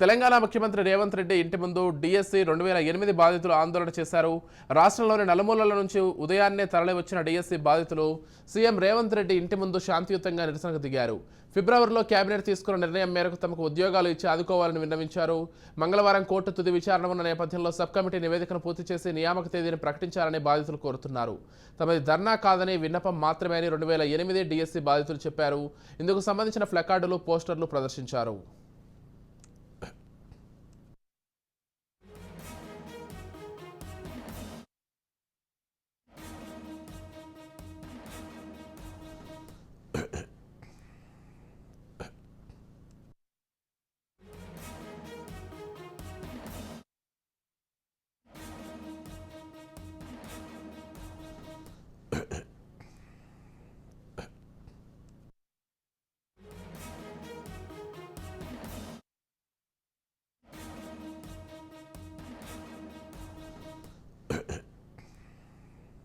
తెలంగాణ ముఖ్యమంత్రి రేవంత్ రెడ్డి ఇంటి ముందు డిఎస్సి రెండు వేల ఎనిమిది బాధితులు ఆందోళన చేశారు. రాష్ట్రంలోని నలుమూలల నుంచి ఉదయాన్నే తరలివచ్చిన డిఎస్సీ డిఎస్సి బాధితులు సీఎం రేవంత్ రెడ్డి ఇంటి ముందు శాంతియుతంగా నిరసనకు దిగారు. ఫిబ్రవరిలో కేబినెట్ తీసుకున్న నిర్ణయం మేరకు తమకు ఉద్యోగాలు ఇచ్చి ఆదుకోవాలని విన్నవించారు. మంగళవారం కోర్టు తుది విచారణ ఉన్న నేపథ్యంలో సబ్ కమిటీ నివేదికను పూర్తి చేసి నియామక తేదీని ప్రకటించాలని బాధితులు కోరుతున్నారు. తమది ధర్నా కాదని విన్నపం మాత్రమే అని రెండు వేల ఎనిమిది డిఎస్సి బాధితులు చెప్పారు. ఇందుకు సంబంధించిన ఫ్లకార్డులు పోస్టర్లు ప్రదర్శించారు.